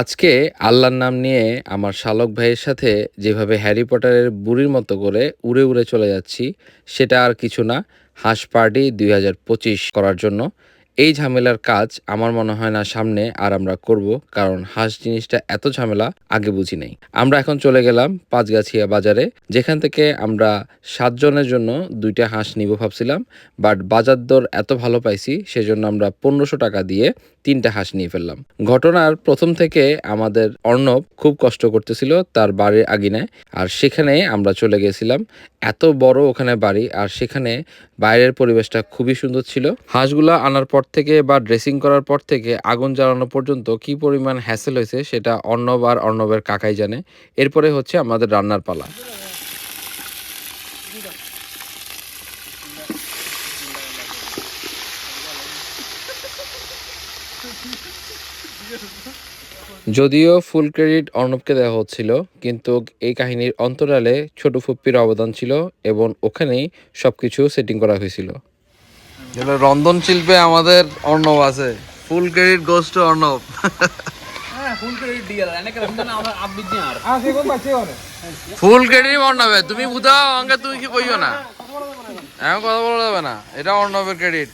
আজকে আল্লাহর নাম নিয়ে আমার শালক ভাইয়ের সাথে যেভাবে হ্যারি পটারের বুড়ির মতো করে উড়ে উড়ে চলে যাচ্ছি, সেটা আর কিছু না। হাঁস পার্টি দুই হাজার পঁচিশ করার জন্য। এই ঝামেলার কাজ আমার মনে হয় না সামনে আর আমরা করব, কারণ হাঁস জিনিসটা এত ঝামেলা আগে বুঝি নাই। আমরা এখন চলে গেলাম পাঁচগাছিয়া বাজারে, যেখান থেকে আমরা সাতজনের জন্য দুইটা হাঁস নিব ভাবছিলাম, বাট বাজার দর এত ভালো পাইছি, সেজন্য আমরা পনেরোশো টাকা দিয়ে তিনটা হাঁস নিয়ে ফেললাম। ঘটনার প্রথম থেকে আমাদের অর্ণব খুব কষ্ট করতেছিল তার বাড়ির আগিনায় আর সেখানে আমরা চলে গেছিলাম। এত বড় ওখানে বাড়ি, আর সেখানে বাইরের পরিবেশটা খুবই সুন্দর ছিল। হাঁসগুলো আনার পর থেকে বা ড্রেসিং করার পর থেকে আগুন জ্বালানো পর্যন্ত কি পরিমাণ হ্যাসেল হয়েছে সেটা অর্ণব আর অর্ণবের কাকাই জানে। এরপরে হচ্ছে আমাদের রান্নার পালা। যদিও ফুল ক্রেডিট অর্ণবকে দেওয়া হচ্ছিল, কিন্তু এই কাহিনীর অন্তরালে ছোট ফুপ্পির অবদান ছিল এবং ওখানেই সবকিছু সেটিং করা হয়েছিল। রন্ধন শিল্পে আমাদের অর্ণব আছে। Full credit goes to Arnab. Full credit অর্ণবে তুমি বুঝাও আমাকে তুমি কি কইও না? এখন কথা বলা যাবে না। এটা অর্ণবের ক্রেডিট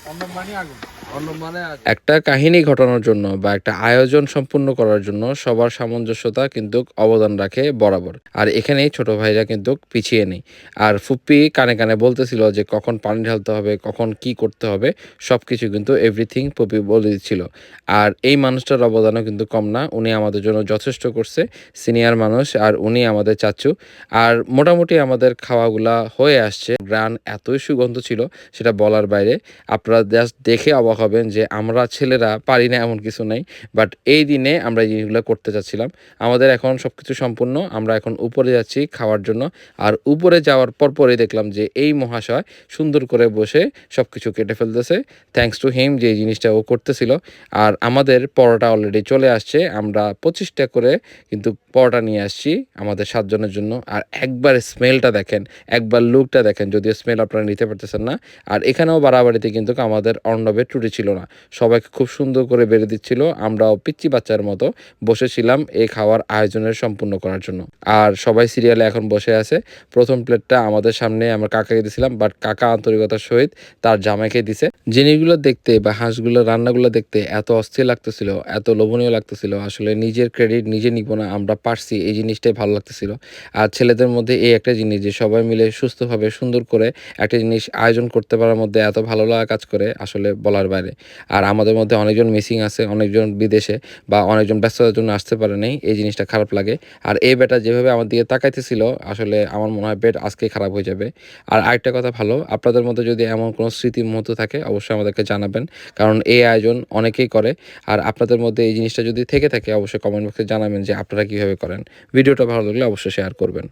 একটা কাহিনী ঘটানোর জন্য বা একটা আয়োজন সম্পূর্ণ করার জন্য সবার সামঞ্জস্যতা কিন্তু অবদান রাখে বরাবর। আর এখানেই ছোট ভাইরা কিন্তু পিছিয়ে নেই। আর ফুপ্পি কানে কানে বলতেছিল যে কখন পানি ঢালতে হবে, কখন কি করতে হবে সব কিছু কিন্তু এভরিথিং পুপি বলে দিচ্ছিল। আর এই মানুষটার অবদানও কিন্তু কম না, উনি আমাদের জন্য যথেষ্ট করছে, সিনিয়র মানুষ আর উনি আমাদের চাচু। আর মোটামুটি আমাদের খাওয়াগুলা হয়ে আসছে। গ্রান এতই সুগন্ধ ছিল, সেটা বলার বাইরে। আপনারা জাস্ট দেখে অবাক হবেন যে আমরা ছেলেরা পারি না এমন কিছু নেই বাট এই দিনে আমরা জিনিসগুলো করতে চাচ্ছিলাম। আমাদের এখন সব কিছু সম্পূর্ণ, আমরা এখন উপরে যাচ্ছি খাওয়ার জন্য, আর উপরে যাওয়ার পর পরে দেখলাম যে এই মহাশয় সুন্দর করে বসে সব কিছু কেটে ফেলতেছে। থ্যাংকস টু হিম যে জিনিসটা ও করতেছিল। আর আমাদের পরোটা অলরেডি চলে আসছে, আমরা পঁচিশটা করে কিন্তু পরোটা নিয়ে আসছি আমাদের সাতজনের জন্য। আর একবার স্মেলটা দেখেন, একবার লুকটা দেখেন, যদিও স্মেল আপনারা নিতে পারতেছেন না। আর এখানেও বাড়াবাড়িতে কিন্তু আমাদের অর্ণবের ত্রুটি ছিল না। সবাইকে খুব সুন্দর করে বেড়ে দিচ্ছিল। আমরাও পিচ্চি বাচ্চার মতো বসেছিলাম এই খাওয়ার আয়োজনের সম্পূর্ণ করার জন্য। আর সবাই সিরিয়ালে এখন বসে আছে। প্রথম প্লেটটা আমাদের সামনে আমরা কাকাকে দিয়েছিলাম বাট কাকা আন্তরিকতার সহিত তার জামাইকে দিছে। জিনিসগুলো দেখতে বা হাঁসগুলো, রান্নাগুলো দেখতে এত অস্থির লাগতেছিল, এত লোভনীয় লাগতেছিল। আসলে নিজের ক্রেডিট নিজে নিব না, আমরা পারছি, এই জিনিসটাই ভালো লাগতেছিল। আর ছেলেদের মধ্যে এই একটা জিনিস যে সবাই মিলে সুস্থভাবে সুন্দর করে একটা জিনিস আয়োজন করতে পারার মধ্যে এত ভালো লাগা কাজ করে, আসলে বলার বাইরে আর আমাদের মধ্যে অনেকজন মিসিং আছে, অনেকজন বিদেশে বা অনেকজন ব্যস্ততার জন্য আসতে পারে নাই, এই জিনিসটা খারাপ লাগে। আর এই বেটা যেভাবে আমার দিকে তাকাইতেছিল, আসলে আমার মনে হয় বেড আজকে খারাপ হয়ে যাবে। আর আরেকটা কথা ভালো, আপনাদের মধ্যে যদি এমন কোনো স্মৃতি মুহূর্ত থাকে, অবশ্যই আমাদেরকে জানাবেন, কারণ এই আয়োজন অনেকেই করে। আর আপনাদের মধ্যে এই জিনিসটা যদি থেকে থাকে, অবশ্যই কমেন্ট বক্সে জানাবেন যে আপনারা কীভাবে করেন। ভিডিওটা ভালো লাগলে অবশ্যই শেয়ার করবেন।